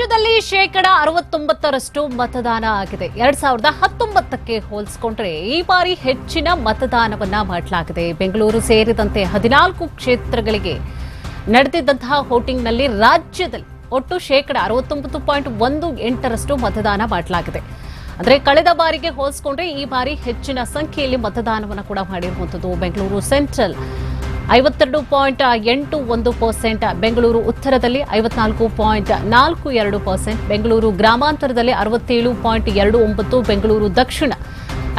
ರಾಜ್ಯದಲ್ಲಿ ಶೇಕಡ ಅರವತ್ತೊಂಬತ್ತರಷ್ಟು ಮತದಾನ ಆಗಿದೆ. ಎರಡ್ ಸಾವಿರದ ಹತ್ತೊಂಬತ್ತಕ್ಕೆ ಹೋಲಿಸಿಕೊಂಡ್ರೆ ಈ ಬಾರಿ ಹೆಚ್ಚಿನ ಮತದಾನವನ್ನ ಮಾಡಲಾಗಿದೆ. ಬೆಂಗಳೂರು ಸೇರಿದಂತೆ ಹದಿನಾಲ್ಕು ಕ್ಷೇತ್ರಗಳಿಗೆ ನಡೆದಿದ್ದಂತಹ ವೋಟಿಂಗ್ನಲ್ಲಿ ರಾಜ್ಯದಲ್ಲಿ ಒಟ್ಟು ಶೇಕಡ ಅರವತ್ತೊಂಬತ್ತು ಪಾಯಿಂಟ್ ಒಂದು ಎಂಟರಷ್ಟು ಮತದಾನ ಮಾಡಲಾಗಿದೆ. ಅಂದ್ರೆ ಕಳೆದ ಬಾರಿಗೆ ಹೋಲಿಸಿಕೊಂಡ್ರೆ ಈ ಬಾರಿ ಹೆಚ್ಚಿನ ಸಂಖ್ಯೆಯಲ್ಲಿ ಮತದಾನವನ್ನು ಕೂಡ ಮಾಡಿರುವಂಥದ್ದು ಬೆಂಗಳೂರು ಸೆಂಟ್ರಲ್. ಐವತ್ತೆರಡು ಪಾಯಿಂಟ್ ಎಂಟು ಒಂದು ಪರ್ಸೆಂಟ್ ಬೆಂಗಳೂರು ಉತ್ತರದಲ್ಲಿ ಐವತ್ನಾಲ್ಕು ಪಾಯಿಂಟ್ ನಾಲ್ಕು ಎರಡು ಪರ್ಸೆಂಟ್ ಬೆಂಗಳೂರು ಗ್ರಾಮಾಂತರದಲ್ಲಿ ಅರವತ್ತೇಳು ಪಾಯಿಂಟ್ ಎರಡು ಒಂಬತ್ತು, ಬೆಂಗಳೂರು ದಕ್ಷಿಣ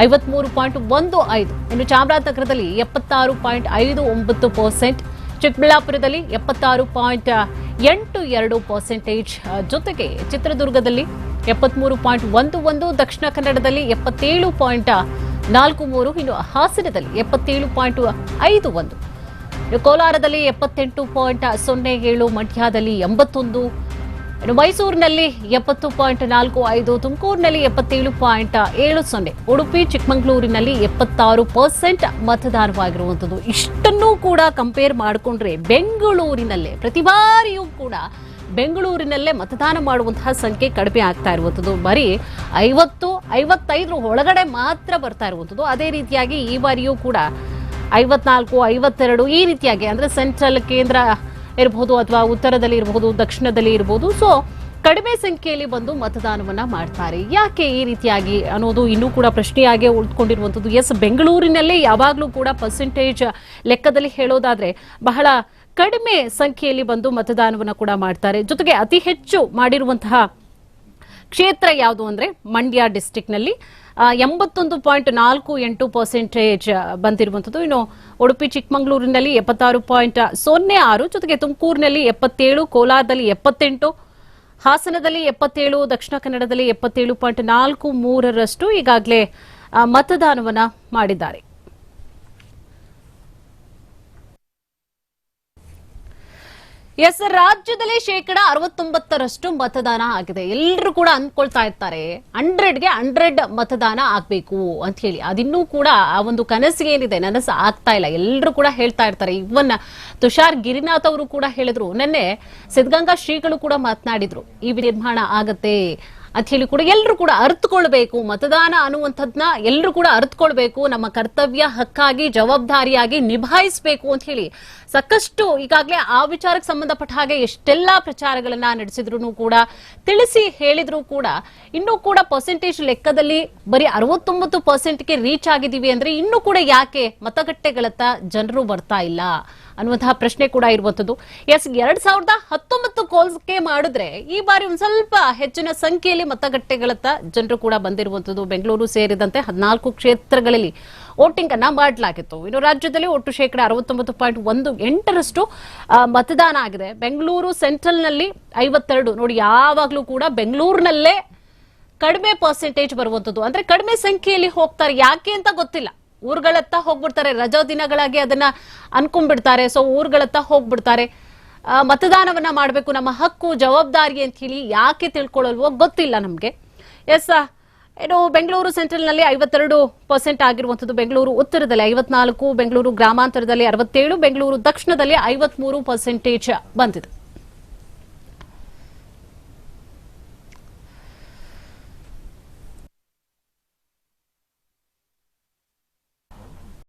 ಐವತ್ಮೂರು ಪಾಯಿಂಟ್ ಒಂದು ಐದು, ಇನ್ನು ಚಾಮರಾಜನಗರದಲ್ಲಿ ಎಪ್ಪತ್ತಾರು ಪಾಯಿಂಟ್ ಐದು ಒಂಬತ್ತು ಪರ್ಸೆಂಟ್, ಚಿಕ್ಕಬಳ್ಳಾಪುರದಲ್ಲಿ ಎಪ್ಪತ್ತಾರು ಪಾಯಿಂಟ್ ಎಂಟು ಎರಡು ಪರ್ಸೆಂಟೇಜ್ ಜೊತೆಗೆ ಚಿತ್ರದುರ್ಗದಲ್ಲಿ ಎಪ್ಪತ್ಮೂರು ಪಾಯಿಂಟ್ ಒಂದು ಒಂದು, ದಕ್ಷಿಣ ಕನ್ನಡದಲ್ಲಿ ಎಪ್ಪತ್ತೇಳು ಪಾಯಿಂಟ್ ನಾಲ್ಕು ಮೂರು, ಇನ್ನು ಹಾಸನದಲ್ಲಿ ಎಪ್ಪತ್ತೇಳು ಪಾಯಿಂಟ್ ಐದು ಒಂದು. ಕೋಲಾರದಲ್ಲಿ ಎಪ್ಪತ್ತೆಂಟು ಪಾಯಿಂಟ್ ಸೊನ್ನೆ ಏಳು, ಮಂಡ್ಯದಲ್ಲಿ ಎಂಬತ್ತೊಂದು. ಮೈಸೂರಿನಲ್ಲಿ ಎಪ್ಪತ್ತು ಪಾಯಿಂಟ್ ನಾಲ್ಕು ಐದು, ತುಮಕೂರಿನಲ್ಲಿ ಎಪ್ಪತ್ತೇಳು ಪಾಯಿಂಟ್ ಏಳು ಸೊನ್ನೆ. ಉಡುಪಿ, ಚಿಕ್ಕಮಗಳೂರಿನಲ್ಲಿ ಎಪ್ಪತ್ತಾರು ಪರ್ಸೆಂಟ್ ಮತದಾನವಾಗಿರುವಂಥದ್ದು. ಇಷ್ಟನ್ನೂ ಕೂಡ ಕಂಪೇರ್ ಮಾಡಿಕೊಂಡ್ರೆ ಬೆಂಗಳೂರಿನಲ್ಲೇ, ಪ್ರತಿ ಬಾರಿಯೂ ಕೂಡ ಬೆಂಗಳೂರಿನಲ್ಲೇ ಮತದಾನ ಮಾಡುವಂತಹ ಸಂಖ್ಯೆ ಕಡಿಮೆ ಆಗ್ತಾ ಇರುವಂಥದ್ದು. ಬರೀ ಐವತ್ತು, ಐವತ್ತೈದರ ಒಳಗಡೆ ಮಾತ್ರ ಬರ್ತಾ ಇರುವಂಥದ್ದು. ಅದೇ ರೀತಿಯಾಗಿ ಈ ಬಾರಿಯೂ ಕೂಡ ಐವತ್ನಾಲ್ಕು, ಐವತ್ತೆರಡು ಈ ರೀತಿಯಾಗಿ ಅಂದರೆ ಸೆಂಟ್ರಲ್ ಕೇಂದ್ರ ಇರಬಹುದು ಅಥವಾ ಉತ್ತರದಲ್ಲಿ ಇರಬಹುದು ದಕ್ಷಿಣದಲ್ಲಿ ಇರಬಹುದು ಸೊ ಕಡಿಮೆ ಸಂಖ್ಯೆಯಲ್ಲಿ ಬಂದು ಮತದಾನವನ್ನು ಮಾಡ್ತಾರೆ. ಯಾಕೆ ಈ ರೀತಿಯಾಗಿ ಅನ್ನೋದು ಇನ್ನೂ ಕೂಡ ಪ್ರಶ್ನೆಯಾಗಿ ಉಳಿದುಕೊಂಡಿರುವಂಥದ್ದು ಎಸ್ ಬೆಂಗಳೂರಿನಲ್ಲೇ ಯಾವಾಗಲೂ ಕೂಡ ಪರ್ಸೆಂಟೇಜ್ ಲೆಕ್ಕದಲ್ಲಿ ಹೇಳೋದಾದರೆ ಬಹಳ ಕಡಿಮೆ ಸಂಖ್ಯೆಯಲ್ಲಿ ಬಂದು ಮತದಾನವನ್ನು ಕೂಡ ಮಾಡ್ತಾರೆ. ಜೊತೆಗೆ ಅತಿ ಹೆಚ್ಚು ಮಾಡಿರುವಂತಹ ಕ್ಷೇತ್ರ ಯಾವುದು ಅಂದ್ರೆ ಮಂಡ್ಯ ಡಿಸ್ಟಿಕ್ನಲ್ಲಿ ಎಂಬತ್ತೊಂದು ಪಾಯಿಂಟ್ ನಾಲ್ಕು ಎಂಟು ಪರ್ಸೆಂಟೇಜ್ ಬಂದಿರುವಂಥದ್ದು. ಇನ್ನು ಉಡುಪಿ, ಚಿಕ್ಕಮಗಳೂರಿನಲ್ಲಿ ಎಪ್ಪತ್ತಾರು ಪಾಯಿಂಟ್ ಸೊನ್ನೆ ಆರು, ಜೊತೆಗೆ ತುಮಕೂರಿನಲ್ಲಿ ಎಪ್ಪತ್ತೇಳು, ಕೋಲಾರದಲ್ಲಿ ಎಪ್ಪತ್ತೆಂಟು, ಹಾಸನದಲ್ಲಿ ಎಪ್ಪತ್ತೇಳು, ದಕ್ಷಿಣ ಕನ್ನಡದಲ್ಲಿ ಎಪ್ಪತ್ತೇಳು ಪಾಯಿಂಟ್ ನಾಲ್ಕು ಮೂರರಷ್ಟು ಈಗಾಗಲೇ ಮತದಾನವನ್ನ ಮಾಡಿದ್ದಾರೆ. ಎಸ್ ರಾಜ್ಯದಲ್ಲಿ ಶೇಕಡ ಅರವತ್ತೊಂಬತ್ತರಷ್ಟು ಮತದಾನ ಆಗಿದೆ. ಎಲ್ಲರೂ ಕೂಡ ಅಂದ್ಕೊಳ್ತಾ ಇರ್ತಾರೆ. ಹಂಡ್ರೆಡ್ಗೆ ಹಂಡ್ರೆಡ್ ಮತದಾನ ಆಗ್ಬೇಕು ಅಂತ ಹೇಳಿ. ಅದಿನ್ನೂ ಕೂಡ ಆ ಒಂದು ಕನಸಿಗೆ ಏನಿದೆ, ನನಸು ಆಗ್ತಾ ಇಲ್ಲ. ಎಲ್ಲರೂ ಕೂಡ ಹೇಳ್ತಾ ಇರ್ತಾರೆ. ಇವನ್ನ ತುಷಾರ್ ಗಿರಿನಾಥ್ ಅವರು ಕೂಡ ಹೇಳಿದ್ರು. ನಿನ್ನೆ ಸಿದ್ಧಗಂಗಾ ಶ್ರೀಗಳು ಕೂಡ ಮಾತನಾಡಿದ್ರು. ಈ ನಿರ್ಮಾಣ ಆಗತ್ತೆ. ಅಂತ ಹೇಳಿ ಕೂಡ ಎಲ್ಲರೂ ಕೂಡ ಅರ್ಥಕೊಳ್ಬೇಕು ಮತದಾನ ಅನ್ನುವಂಥದ್ನ ಎಲ್ಲರೂ ಕೂಡ ಅರ್ಥಕೊಳ್ಬೇಕು ನಮ್ಮ ಕರ್ತವ್ಯ ಹಕ್ಕಾಗಿ, ಜವಾಬ್ದಾರಿಯಾಗಿ ನಿಭಾಯಿಸಬೇಕು ಅಂತ ಹೇಳಿ. ಸಾಕಷ್ಟು ಈಗಾಗಲೇ ಆ ವಿಚಾರಕ್ಕೆ ಸಂಬಂಧಪಟ್ಟ ಹಾಗೆ ಎಷ್ಟೆಲ್ಲಾ ಪ್ರಚಾರಗಳನ್ನ ನಡೆಸಿದ್ರು ಕೂಡ ತಿಳಿಸಿ ಹೇಳಿದ್ರು ಕೂಡ ಇನ್ನೂ ಕೂಡ ಪರ್ಸೆಂಟೇಜ್ ಲೆಕ್ಕದಲ್ಲಿ ಬರೀ ಅರವತ್ತೊಂಬತ್ತು ಪರ್ಸೆಂಟ್ಗೆ ರೀಚ್ ಆಗಿದೀವಿ ಅಂದ್ರೆ ಇನ್ನೂ ಕೂಡ ಯಾಕೆ ಮತಗಟ್ಟೆಗಳತ್ತ ಜನರು ಬರ್ತಾ ಇಲ್ಲ ಅನ್ನುವಂತಹ ಪ್ರಶ್ನೆ ಕೂಡ ಇರುವಂತದ್ದು ಎಸ್ ಎರಡ್ ಸಾವಿರದ ಹತ್ತೊಂಬತ್ತು ಕೋಲ್ಸ್ಗೆ ಮಾಡಿದ್ರೆ ಈ ಬಾರಿ ಒಂದ್ ಸ್ವಲ್ಪ ಹೆಚ್ಚಿನ ಸಂಖ್ಯೆಯಲ್ಲಿ ಮತಗಟ್ಟೆಗಳತ್ತ ಜನರು ಕೂಡ ಬಂದಿರುವಂತದ್ದು ಬೆಂಗಳೂರು ಸೇರಿದಂತೆ ಹದಿನಾಲ್ಕು ಕ್ಷೇತ್ರಗಳಲ್ಲಿ ವೋಟಿಂಗ್ ಅನ್ನ ಮಾಡಲಾಗಿತ್ತು. ಇನ್ನು ರಾಜ್ಯದಲ್ಲಿ ಒಟ್ಟು ಶೇಕಡ ಅರವತ್ತೊಂಬತ್ತು ಪಾಯಿಂಟ್ ಒಂದು ಎಂಟರಷ್ಟು ಮತದಾನ ಆಗಿದೆ. ಬೆಂಗಳೂರು ಸೆಂಟ್ರಲ್ನಲ್ಲಿ ಐವತ್ತೆರಡು. ನೋಡಿ, ಯಾವಾಗ್ಲೂ ಕೂಡ ಬೆಂಗಳೂರಿನಲ್ಲೇ ಕಡಿಮೆ ಪರ್ಸೆಂಟೇಜ್ ಬರುವಂತದ್ದು. ಅಂದ್ರೆ ಕಡಿಮೆ ಸಂಖ್ಯೆಯಲ್ಲಿ ಹೋಗ್ತಾರೆ. ಯಾಕೆ ಅಂತ ಗೊತ್ತಿಲ್ಲ. ಊರುಗಳತ್ತ ಹೋಗ್ಬಿಡ್ತಾರೆ. ರಜಾ ದಿನಗಳಾಗಿ ಅದನ್ನ ಅನ್ಕೊಂಡ್ಬಿಡ್ತಾರೆ. ಸೊ ಊರುಗಳತ್ತ ಹೋಗ್ಬಿಡ್ತಾರೆ. ಮತದಾನವನ್ನ ಮಾಡಬೇಕು, ನಮ್ಮ ಹಕ್ಕು, ಜವಾಬ್ದಾರಿ ಅಂತ ಹೇಳಿ ಯಾಕೆ ತಿಳ್ಕೊಳ್ಳಲ್ವೋ ಗೊತ್ತಿಲ್ಲ ನಮ್ಗೆ. ಎಸ್ ಏನು ಬೆಂಗಳೂರು ಸೆಂಟ್ರಲ್ನಲ್ಲಿ ಐವತ್ತೆರಡು ಪರ್ಸೆಂಟ್ ಆಗಿರುವಂಥದ್ದು ಬೆಂಗಳೂರು, ಉತ್ತರದಲ್ಲಿ ಐವತ್ನಾಲ್ಕು, ಬೆಂಗಳೂರು ಗ್ರಾಮಾಂತರದಲ್ಲಿ ಅರವತ್ತೇಳು, ಬೆಂಗಳೂರು ದಕ್ಷಿಣದಲ್ಲಿ ಐವತ್ಮೂರು ಪರ್ಸೆಂಟೇಜ್ ಬಂದಿದೆ.